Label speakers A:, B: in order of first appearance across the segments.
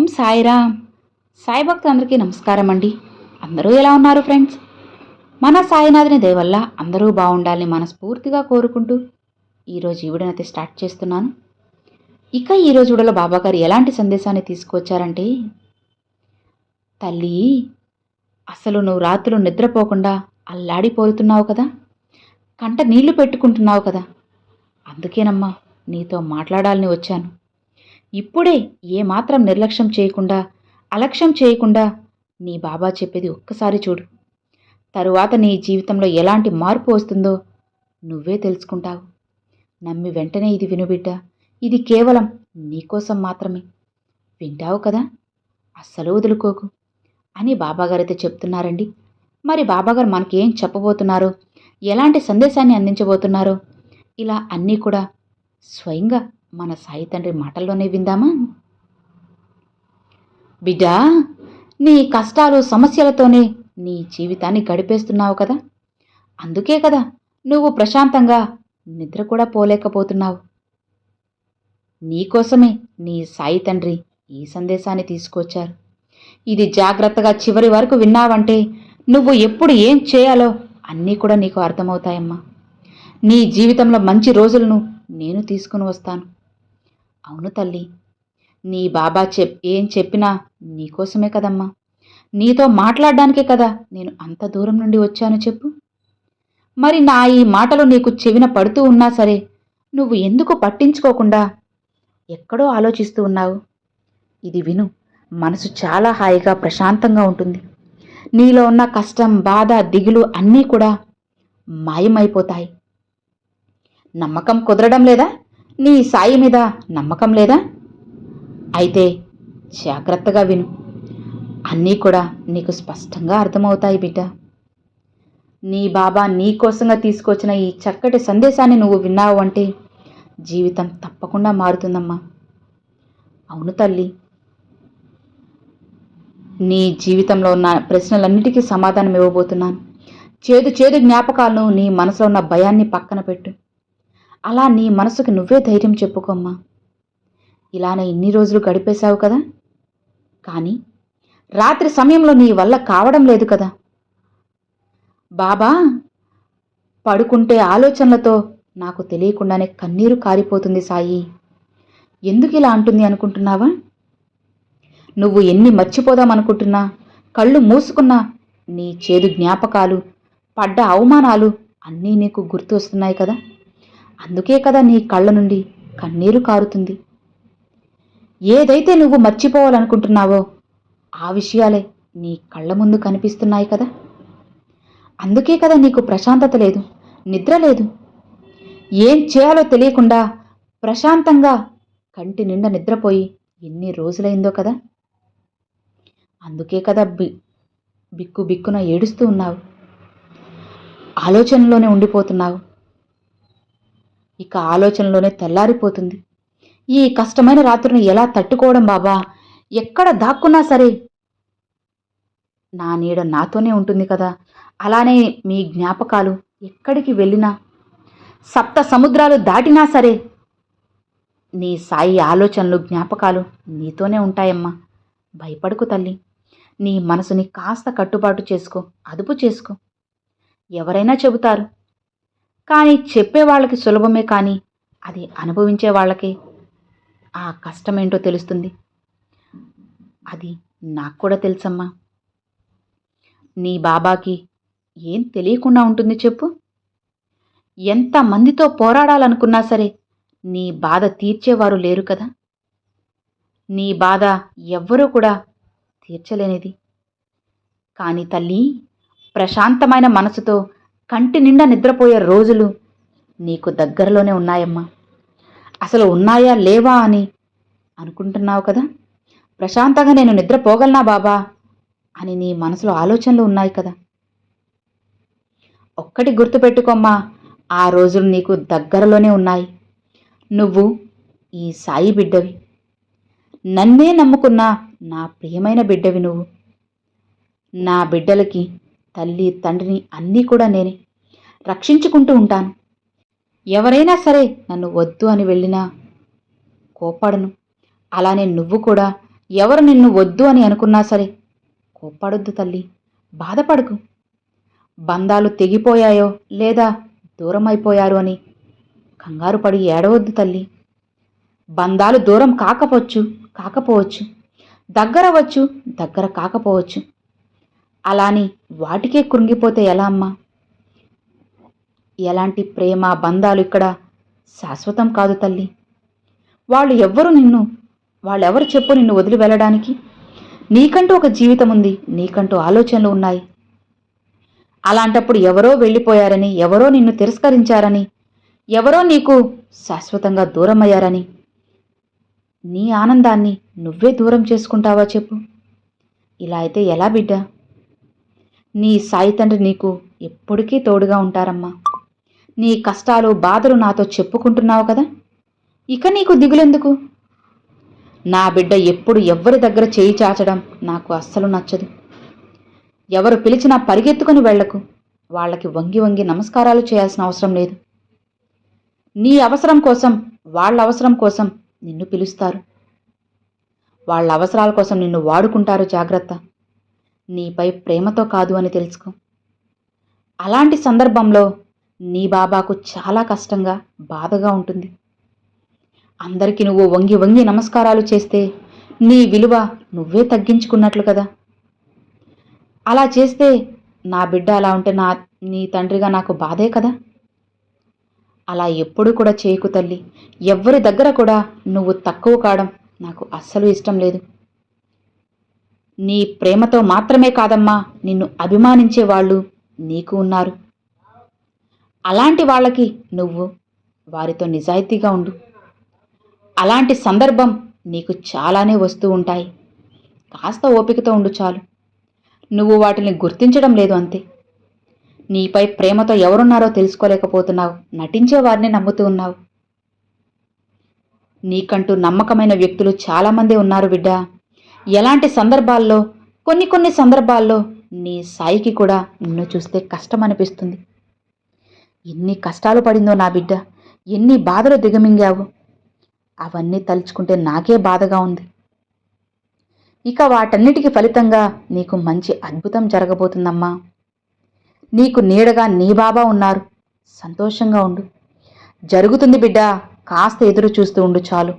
A: ఓం సాయిరామ్. సాయి భక్తులందరికీ నమస్కారం అండి. అందరూ ఎలా ఉన్నారు ఫ్రెండ్స్? మన సాయినాథుని దయవల్ల అందరూ బాగుండాలని మనస్ఫూర్తిగా కోరుకుంటూ ఈరోజు ఈ వీడియోనైతే స్టార్ట్ చేస్తున్నాను. ఇక ఈరోజు వీడియోలో బాబాగారు ఎలాంటి సందేశాన్ని తీసుకొచ్చారంటే తల్లి అసలు నువ్వు రాత్రులు నిద్రపోకుండా అల్లాడిపోతున్నావు కదా? కంట నీళ్ళు పెట్టుకుంటున్నావు కదా? అందుకేనమ్మా నీతో మాట్లాడాలని వచ్చాను. ఇప్పుడే ఏమాత్రం నిర్లక్ష్యం చేయకుండా అలక్ష్యం చేయకుండా నీ బాబా చెప్పేది ఒక్కసారి చూడు. తరువాత నీ జీవితంలో ఎలాంటి మార్పు వస్తుందో నువ్వే తెలుసుకుంటావు. నమ్మి వెంటనే ఇది వినుబిడ్డ ఇది కేవలం నీకోసం మాత్రమే. వింటావు కదా? అస్సలు వదులుకోకు. అని బాబాగారైతే చెప్తున్నారండి. మరి బాబాగారు మనకేం చెప్పబోతున్నారో ఎలాంటి సందేశాన్ని అందించబోతున్నారో ఇలా అన్నీ కూడా స్వయంగా మన సాయి తండ్రి మాటల్లోనే విందామా? బిడ్డా నీ కష్టాలు సమస్యలతోనే నీ జీవితాన్ని గడిపేస్తున్నావు కదా? అందుకే కదా నువ్వు ప్రశాంతంగా నిద్ర కూడా పోలేకపోతున్నావు. నీకోసమే నీ సాయి తండ్రి ఈ సందేశాన్ని తీసుకొచ్చారు. ఇది జాగ్రత్తగా చివరి వరకు విన్నావంటే నువ్వు ఎప్పుడు ఏం చేయాలో అన్నీ కూడా నీకు అర్థమవుతాయమ్మా. నీ జీవితంలో మంచి రోజులను నేను తీసుకుని వస్తాను. అవును తల్లి. నీ బాబా చెప్ ఏం చెప్పినా నీకోసమే కదమ్మా. నీతో మాట్లాడడానికే కదా నేను అంత దూరం నుండి వచ్చాను చెప్పు. మరి నా ఈ మాటలు నీకు చెవిన పడుతూ ఉన్నా సరే నువ్వు ఎందుకు పట్టించుకోకుండా ఎక్కడో ఆలోచిస్తూ ఉన్నావు? ఇది విను మనసు చాలా హాయిగా ప్రశాంతంగా ఉంటుంది. నీలో ఉన్న కష్టం బాధ దిగులు అన్నీ కూడా మాయమైపోతాయి. నమ్మకం కుదరడం లేదా? నీ సాయి మీద నమ్మకం లేదా? అయితే జాగ్రత్తగా విను. అన్నీ కూడా నీకు స్పష్టంగా అర్థమవుతాయి బిడ్డ. నీ బాబా నీ కోసంగా తీసుకొచ్చిన ఈ చక్కటి సందేశాన్ని నువ్వు విన్నావు అంటే జీవితం తప్పకుండా మారుతుందమ్మా. అవును తల్లి. నీ జీవితంలో ఉన్న ప్రశ్నలన్నిటికీ సమాధానం ఇవ్వబోతున్నాను. చేదు చేదు జ్ఞాపకాలను నీ మనసులో ఉన్న భయాన్ని పక్కన పెట్టు. అలా నీ మనసుకు నువ్వే ధైర్యం చెప్పుకోమ్మా. ఇలానే ఇన్ని రోజులు గడిపేశావు కదా? కానీ రాత్రి సమయంలో నీ వల్ల కావడం లేదు కదా? బాబా పడుకుంటే ఆలోచనలతో నాకు తెలియకుండానే కన్నీరు కారిపోతుంది సాయి. ఎందుకు ఇలా అంటుంది అనుకుంటున్నావా? నువ్వు ఎన్ని మర్చిపోదాం అనుకుంటున్నా కళ్ళు మూసుకున్నా నీ చేదు జ్ఞాపకాలు పడ్డ అవమానాలు అన్నీ నీకు గుర్తు వస్తున్నాయి కదా? అందుకే కదా నీ కళ్ళ నుండి కన్నీరు కారుతుంది. ఏదైతే నువ్వు మర్చిపోవాలనుకుంటున్నావో ఆ విషయాలే నీ కళ్ళ ముందు కనిపిస్తున్నాయి కదా. అందుకే కదా నీకు ప్రశాంతత లేదు నిద్ర లేదు. ఏం చేయాలో తెలియకుండా ప్రశాంతంగా కంటి నిండా నిద్రపోయి ఎన్ని రోజులైందో కదా. అందుకే కదా బి బిక్కు బిక్కున ఏడుస్తూ ఉన్నావు. ఆలోచనలోనే ఉండిపోతున్నావు. ఇక ఆలోచనలోనే తెల్లారిపోతుంది. ఈ కష్టమైన రాత్రిని ఎలా తట్టుకోవడం బాబా? ఎక్కడ దాక్కున్నా సరే. నా నీడ నాతోనే ఉంటుంది కదా. అలానే మీ జ్ఞాపకాలు ఎక్కడికి వెళ్ళినా. సప్త సముద్రాలు దాటినా సరే. నీ సాయి ఆలోచనలు జ్ఞాపకాలు నీతోనే ఉంటాయమ్మా. భయపడకు తల్లి. నీ మనసుని కాస్త కట్టుబాటు చేసుకో అదుపు చేసుకో. ఎవరైనా చెబుతారు కానీ చెప్పే వాళ్ళకి సులభమే కానీ అది అనుభవించే వాళ్ళకి ఆ కష్టమేంటో తెలుస్తుంది. అది నాకు కూడా తెలుసమ్మా. నీ బాబాకి ఏం తెలియకుండా ఉంటుంది చెప్పు. ఎంత మందితో పోరాడాలనుకున్నా సరే నీ బాధ తీర్చేవారు లేరు కదా. నీ బాధ ఎవ్వరూ కూడా తీర్చలేనిది. కానీ తల్లి ప్రశాంతమైన మనసుతో కంటి నిండా నిద్రపోయే రోజులు నీకు దగ్గరలోనే ఉన్నాయమ్మా. అసలు ఉన్నాయా లేవా అని అనుకుంటున్నావు కదా? ప్రశాంతంగా నేను నిద్రపోగలనా బాబా? అని నీ మనసులో ఆలోచనలు ఉన్నాయి కదా. ఒక్కటి గుర్తుపెట్టుకోమ్మా ఆ రోజులు నీకు దగ్గరలోనే ఉన్నాయి. నువ్వు ఈ సాయి బిడ్డవి. నన్నే నమ్ముకున్న నా ప్రియమైన బిడ్డవి నువ్వు. నా బిడ్డలకి తల్లి తండ్రిని అన్నీ కూడా నేనే. రక్షించుకుంటూ ఉంటాను. ఎవరైనా సరే నన్ను వద్దు అని వెళ్ళినా కోపడను అలానే నువ్వు కూడా ఎవరు నిన్ను వద్దు అని అనుకున్నా సరే కోప్పడొద్దు తల్లి. బాధపడకు. బంధాలు తెగిపోయాయో లేదా దూరం అయిపోయారు అని కంగారు పడి ఏడవద్దు తల్లి. బంధాలు దూరం కాకపోవచ్చు కాకపోవచ్చు. దగ్గరవచ్చు దగ్గర కాకపోవచ్చు. అలాని వాటికే కృంగిపోతే ఎలా అమ్మా? ఎలాంటి ప్రేమ బంధాలు ఇక్కడ శాశ్వతం కాదు తల్లి. వాళ్ళు ఎవ్వరు నిన్ను వాళ్ళెవరు చెప్పు నిన్ను వదిలి వెళ్ళడానికి? నీకంటూ ఒక జీవితం ఉంది నీకంటూ ఆలోచనలు ఉన్నాయి. అలాంటప్పుడు ఎవరో వెళ్ళిపోయారని ఎవరో నిన్ను తిరస్కరించారని ఎవరో నీకు శాశ్వతంగా దూరమయ్యారని నీ ఆనందాన్ని నువ్వే దూరం చేసుకుంటావా చెప్పు. ఇలా అయితే ఎలా బిడ్డ? నీ సాయి తండ్రి నీకు ఎప్పటికీ తోడుగా ఉంటారమ్మా. నీ కష్టాలు బాధలు నాతో చెప్పుకుంటున్నావు కదా? ఇక నీకు దిగులెందుకు? నా బిడ్డ ఎప్పుడు ఎవ్వరి దగ్గర చేయి చాచడం నాకు అస్సలు నచ్చదు. ఎవరు పిలిచినా పరిగెత్తుకుని వెళ్ళకు వాళ్ళకి వంగి వంగి నమస్కారాలు చేయాల్సిన అవసరం లేదు. నీ అవసరం కోసం వాళ్ళ అవసరం కోసం నిన్ను పిలుస్తారు. వాళ్ళ అవసరాల కోసం నిన్ను వాడుకుంటారు జాగ్రత్త. నీపై ప్రేమతో కాదు అని తెలుసుకో. అలాంటి సందర్భంలో నీ బాబాకు చాలా కష్టంగా బాధగా ఉంటుంది. అందరికీ నువ్వు వంగి వంగి నమస్కారాలు చేస్తే నీ విలువ నువ్వే తగ్గించుకున్నట్లు కదా. అలా చేస్తే నా బిడ్డ అలా ఉంటే నా నీ తండ్రిగా నాకు బాధే కదా. అలా ఎప్పుడూ కూడా చేయకు తల్లి. ఎవ్వరి దగ్గర కూడా నువ్వు తక్కువ కావడం నాకు అస్సలు ఇష్టం లేదు. నీ ప్రేమతో మాత్రమే కాదమ్మా నిన్ను అభిమానించే వాళ్ళు నీకు ఉన్నారు. అలాంటి వాళ్ళకి నువ్వు వారితో నిజాయితీగా ఉండు. అలాంటి సందర్భం నీకు చాలానే వస్తూ ఉంటాయి. కాస్త ఓపికతో ఉండు చాలు. నువ్వు వాటిని గుర్తించడం లేదు అంతే. నీపై ప్రేమతో ఎవరున్నారో తెలుసుకోలేకపోతున్నావు. నటించే వారిని నమ్ముతూ ఉన్నావు. నీకంటూ నమ్మకమైన వ్యక్తులు చాలామంది ఉన్నారు బిడ్డ. ఎలాంటి సందర్భాల్లో కొన్ని కొన్ని సందర్భాల్లో నీ సాయికి కూడా నిన్ను చూస్తే కష్టం అనిపిస్తుంది ఎన్ని కష్టాలు పడిందో నా బిడ్డ ఎన్ని బాధలు దిగమింగావు అవన్నీ తలుచుకుంటే నాకే బాధగా ఉంది. ఇక వాటన్నిటికీ ఫలితంగా నీకు మంచి అద్భుతం జరగబోతుందమ్మా. నీకు నీడగా నీ బాబా ఉన్నారు. సంతోషంగా ఉండు. జరుగుతుంది బిడ్డ కాస్త ఎదురు చూస్తూ ఉండు చాలు.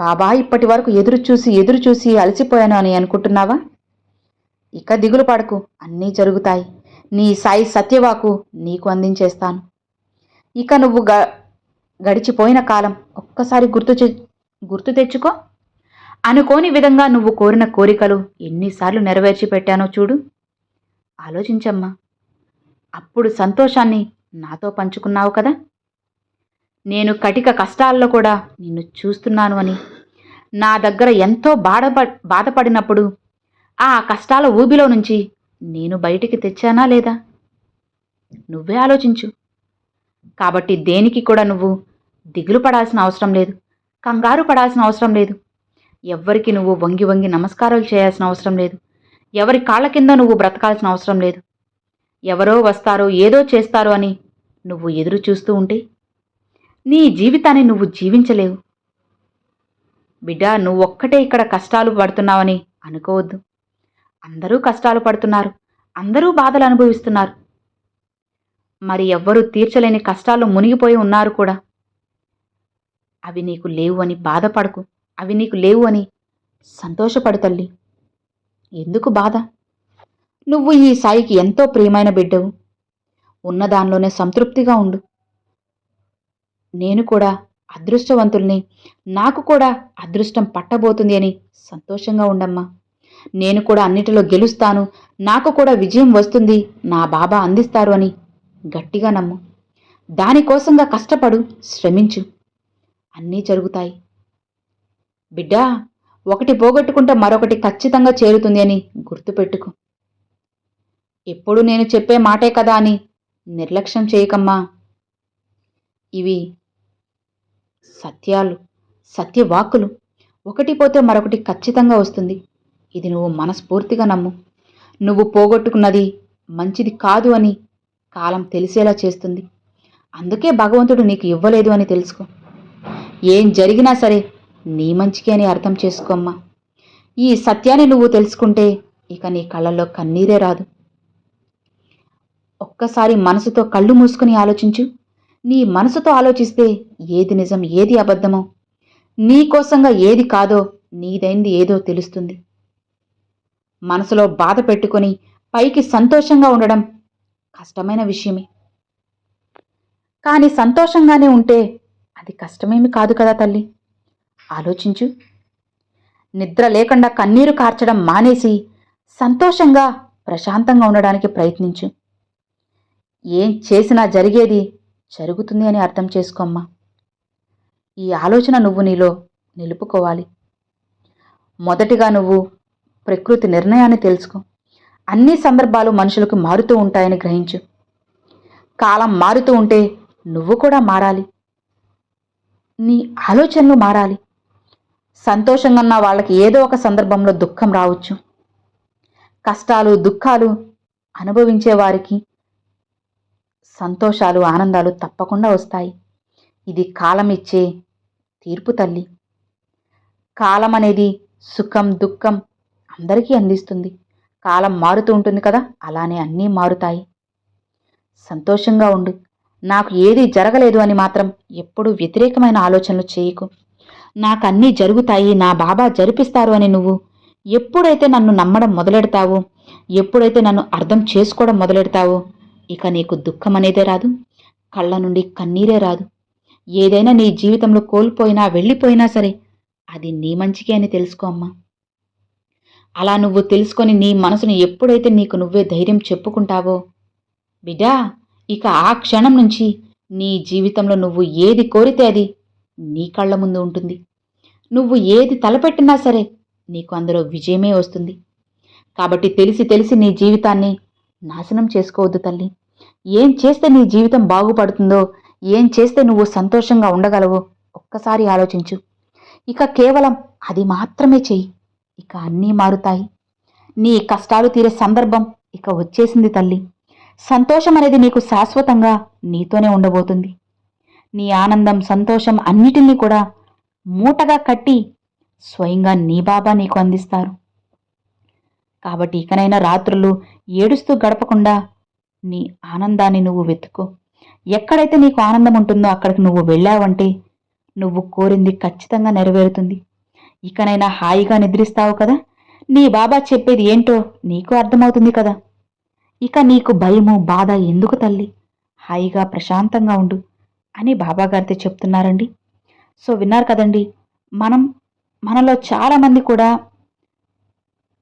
A: బాబా ఇప్పటి వరకు ఎదురు చూసి ఎదురు చూసి అలసిపోయాను అని అనుకుంటున్నావా? ఇక దిగులు పడకు అన్నీ జరుగుతాయి. నీ సాయి సత్యవాకు నీకు అందించేస్తాను. ఇక నువ్వు గ గడిచిపోయిన కాలం ఒక్కసారి గుర్తు గుర్తు తెచ్చుకో. అనుకోని విధంగా నువ్వు కోరిన కోరికలు ఎన్నిసార్లు నెరవేర్చి పెట్టానో చూడు. ఆలోచించమ్మా. అప్పుడు సంతోషాన్ని నాతో పంచుకున్నావు కదా? నేను కటిక కష్టాల్లో కూడా నిన్ను చూస్తున్నాను అని. నా దగ్గర ఎంతో బాధప బాధపడినప్పుడు ఆ కష్టాల ఊబిలో నుంచి నేను బయటికి తెచ్చానా లేదా? నువ్వే ఆలోచించు. కాబట్టి దేనికి కూడా నువ్వు దిగులు పడాల్సిన అవసరం లేదు కంగారు పడాల్సిన అవసరం లేదు. ఎవ్వరికి నువ్వు వంగి వంగి నమస్కారాలు చేయాల్సిన అవసరం లేదు. ఎవరి కాళ్ళ కింద నువ్వు బ్రతకాల్సిన అవసరం లేదు. ఎవరో వస్తారో ఏదో చేస్తారో అని నువ్వు ఎదురు చూస్తూ ఉంటే నీ జీవితాన్ని నువ్వు జీవించలేవు. బిడ్డ నువ్వొక్కటే ఇక్కడ కష్టాలు పడుతున్నావని అనుకోవద్దు. అందరూ కష్టాలు పడుతున్నారు. అందరూ బాధలు అనుభవిస్తున్నారు. మరి ఎవ్వరూ తీర్చలేని కష్టాలు మునిగిపోయి ఉన్నారు కూడా. అవి నీకు లేవు అని బాధపడకు. అవి నీకు లేవు అని సంతోషపడు తల్లి. ఎందుకు బాధ? నువ్వు ఈ సాయికి ఎంతో ప్రియమైన బిడ్డవు. ఉన్న దానిలోనే సంతృప్తిగా ఉండు. నేను కూడా అదృష్టవంతుల్ని. నాకు కూడా అదృష్టం పట్టబోతుంది అని సంతోషంగా ఉండమ్మా. నేను కూడా అన్నిటిలో గెలుస్తాను. నాకు కూడా విజయం వస్తుంది. నా బాబా అందిస్తారు అని గట్టిగా నమ్ము. దానికోసంగా కష్టపడు శ్రమించు. అన్నీ జరుగుతాయి. బిడ్డా ఒకటి పోగొట్టుకుంటే మరొకటి ఖచ్చితంగా చేరుతుంది అని గుర్తుపెట్టుకో. ఎప్పుడు నేను చెప్పే మాటే కదా అని నిర్లక్ష్యం చేయకమ్మా. ఇవి సత్యాలు సత్యవాక్కులు. ఒకటి పోతే మరొకటి ఖచ్చితంగా వస్తుంది. ఇది నువ్వు మనస్ఫూర్తిగా నమ్ము. నువ్వు పోగొట్టుకున్నది మంచిది కాదు అని కాలం తెలిసేలా చేస్తుంది. అందుకే భగవంతుడు నీకు ఇవ్వలేదు అని తెలుసుకో. ఏం జరిగినా సరే నీ మంచికే అని అర్థం చేసుకోమ్మా ఈ సత్యాన్ని నువ్వు తెలుసుకుంటే ఇక నీ కళ్ళల్లో కన్నీరే రాదు. ఒక్కసారి మనసుతో కళ్ళు మూసుకుని ఆలోచించు. నీ మనసుతో ఆలోచిస్తే ఏది నిజం ఏది అబద్ధమో నీకోసంగా ఏది కాదో నీదైంది ఏదో తెలుస్తుంది. మనసులో బాధ పెట్టుకొని పైకి సంతోషంగా ఉండడం కష్టమైన విషయమే. కానీ సంతోషంగానే ఉంటే అది కష్టమేమి కాదు కదా తల్లి. ఆలోచించు. నిద్ర లేకుండా కన్నీరు కార్చడం మానేసి సంతోషంగా ప్రశాంతంగా ఉండడానికి ప్రయత్నించు. ఏం చేసినా జరిగేది జరుగుతుంది అని అర్థం చేసుకోమ్మా ఈ ఆలోచన నువ్వు నీలో నిలుపుకోవాలి. మొదటిగా నువ్వు ప్రకృతి నిర్ణయాన్ని తెలుసుకో. అన్ని సందర్భాలు మనుషులకు మారుతూ ఉంటాయని గ్రహించు. కాలం మారుతూ ఉంటే నువ్వు కూడా మారాలి. నీ ఆలోచనలు మారాలి. సంతోషంగా ఉన్న వాళ్ళకి ఏదో ఒక సందర్భంలో దుఃఖం రావచ్చు. కష్టాలు దుఃఖాలు అనుభవించే వారికి సంతోషాలు ఆనందాలు తప్పకుండా వస్తాయి. ఇది కాలం ఇచ్చే తీర్పు తల్లి. కాలం అనేది సుఖం దుఃఖం అందరికీ అందిస్తుంది. కాలం మారుతూ ఉంటుంది కదా అలానే అన్నీ మారుతాయి. సంతోషంగా ఉండు. నాకు ఏది జరగలేదు అని మాత్రం ఎప్పుడూ వ్యతిరేకమైన ఆలోచనలు చేయకు. నాకు అన్నీ జరుగుతాయి నా బాబా జరిపిస్తారు అని నువ్వు ఎప్పుడైతే నన్ను నమ్మడం మొదలెడతావో ఎప్పుడైతే నన్ను అర్థం చేసుకోవడం మొదలెడతావో ఇక నీకు దుఃఖం అనేదే రాదు. కళ్ళ నుండి కన్నీరే రాదు. ఏదైనా నీ జీవితంలో కోల్పోయినా వెళ్ళిపోయినా సరే అది నీ మంచికే అని తెలుసుకో అమ్మా. అలా నువ్వు తెలుసుకొని నీ మనసును ఎప్పుడైతే నీకు నువ్వే ధైర్యం చెప్పుకుంటావో బిడ్డా ఇక ఆ క్షణం నుంచి నీ జీవితంలో నువ్వు ఏది కోరితే అది నీ కళ్ళ ముందు ఉంటుంది. నువ్వు ఏది తలపెట్టినా సరే నీకు అందులో విజయమే వస్తుంది. కాబట్టి తెలిసి తెలిసి నీ జీవితాన్ని నాశనం చేసుకోవద్దు తల్లి. ఏం చేస్తే నీ జీవితం బాగుపడుతుందో ఏం చేస్తే నువ్వు సంతోషంగా ఉండగలవు ఒక్కసారి ఆలోచించు. ఇక కేవలం అది మాత్రమే చెయ్యి. ఇక అన్నీ మారుతాయి. నీ కష్టాలు తీరే సందర్భం ఇక వచ్చేసింది తల్లి. సంతోషం అనేది నీకు శాశ్వతంగా నీతోనే ఉండబోతుంది. నీ ఆనందం సంతోషం అన్నిటినీ కూడా మూటగా కట్టి స్వయంగా నీ బాబా నీకు అందిస్తారు. కాబట్టి ఇకనైనా రాత్రులు ఏడుస్తూ గడపకుండా నీ ఆనందాన్ని నువ్వు వెతుకో. ఎక్కడైతే నీకు ఆనందం ఉంటుందో అక్కడికి నువ్వు వెళ్ళావంటే నువ్వు కోరింది ఖచ్చితంగా నెరవేరుతుంది. ఇకనైనా హాయిగా నిద్రిస్తావు కదా? నీ బాబా చెప్పేది ఏంటో నీకు అర్థమవుతుంది కదా? ఇక నీకు భయము బాధ ఎందుకు తల్లి? హాయిగా ప్రశాంతంగా ఉండు అని బాబాగారితో చెప్తున్నారండి. సో విన్నారు కదండి మనం మనలో చాలామంది కూడా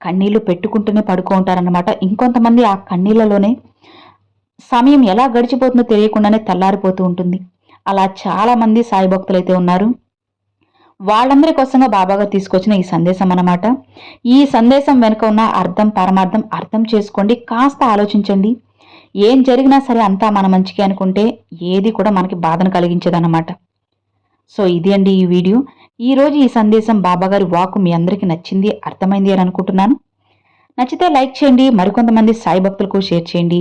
A: కన్నీళ్ళు పెట్టుకుంటూనే పడుకో ఇంకొంతమంది ఆ కన్నీళ్ళలోనే సమయం ఎలా గడిచిపోతుందో తెలియకుండానే తెల్లారిపోతూ ఉంటుంది. అలా చాలామంది సాయి భక్తులు అయితే ఉన్నారు. వాళ్ళందరి కోసంగా బాబాగారు తీసుకొచ్చిన ఈ సందేశం అన్నమాట. ఈ సందేశం వెనుక ఉన్న అర్థం పరమార్థం అర్థం చేసుకోండి. కాస్త ఆలోచించండి. ఏం జరిగినా సరే అంతా మన మంచికి అనుకుంటే ఏది కూడా మనకి బాధను కలిగించదన్నమాట. సో ఇది అండి ఈ వీడియో. ఈరోజు ఈ సందేశం బాబాగారి వాకు మీ అందరికీ నచ్చింది అర్థమైంది అని అనుకుంటున్నాను. నచ్చితే లైక్ చేయండి మరికొంతమంది సాయి భక్తులకు షేర్ చేయండి.